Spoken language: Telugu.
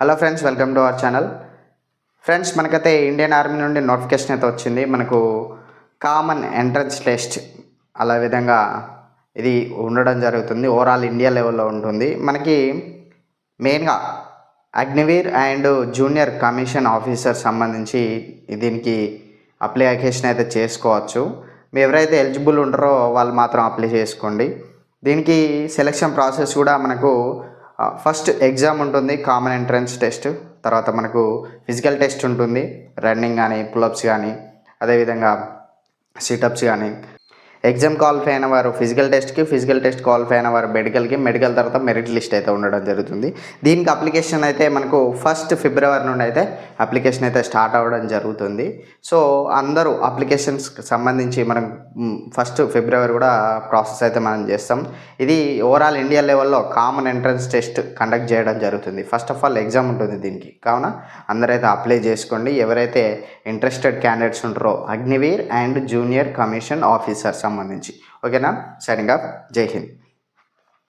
Hello friends welcome to our channel friends మనకైతే ఇండియన్ ఆర్మీ నుండి నోటిఫికేషన్ అయితే వచ్చింది. మనకు కామన్ ఎంట్రన్స్ టెస్ట్ అలా విధంగా ఇది ఉండడం జరుగుతుంది. ఓవరాల్ ఇండియా లెవెల్లో ఉంటుంది. మనకి మెయిన్గా Agniveer and junior commission officer సంబంధించి దీనికి అప్లికేషన్ అయితే చేసుకోవచ్చు. మీ ఎవరైతే ఎలిజిబుల్ ఉంటారో వాళ్ళు మాత్రం అప్లై చేసుకోండి. దీనికి సెలక్షన్ ప్రాసెస్ కూడా మనకు ఫస్ట్ ఎగ్జామ్ ఉంటుంది కామన్ ఎంట్రన్స్ టెస్ట్ తర్వాత మనకు ఫిజికల్ టెస్ట్ ఉంటుంది రన్నింగ్ కానీ పులప్స్ కానీ అదేవిధంగా సిటప్స్ కానీ ఎగ్జామ్ క్వాలిఫై అయిన వారు ఫిజికల్ టెస్ట్కి ఫిజికల్ టెస్ట్ క్వాలిఫై అయిన వారు మెడికల్కి మెడికల్ తర్వాత మెరిట్ లిస్ట్ అయితే ఉండడం జరుగుతుంది. దీనికి అప్లికేషన్ అయితే మనకు ఫస్ట్ ఫిబ్రవరి నుండి అయితే అప్లికేషన్ అయితే స్టార్ట్ అవ్వడం జరుగుతుంది. సో అందరూ అప్లికేషన్స్ సంబంధించి మనం ఫస్ట్ ఫిబ్రవరి కూడా ప్రాసెస్ అయితే మనం చేస్తాం. ఇది ఓవరాల్ ఇండియా లెవెల్లో కామన్ ఎంట్రన్స్ టెస్ట్ కండక్ట్ చేయడం జరుగుతుంది. ఫస్ట్ ఆఫ్ ఆల్ ఎగ్జామ్ ఉంటుంది దీనికి. కావున అందరైతే అప్లై చేసుకోండి. ఎవరైతే ఇంట్రెస్టెడ్ క్యాండిడేట్స్ ఉంటారో Agniveer and junior commission officers సంబంధించి. ఓకేనా? సరిగా జై హింద్.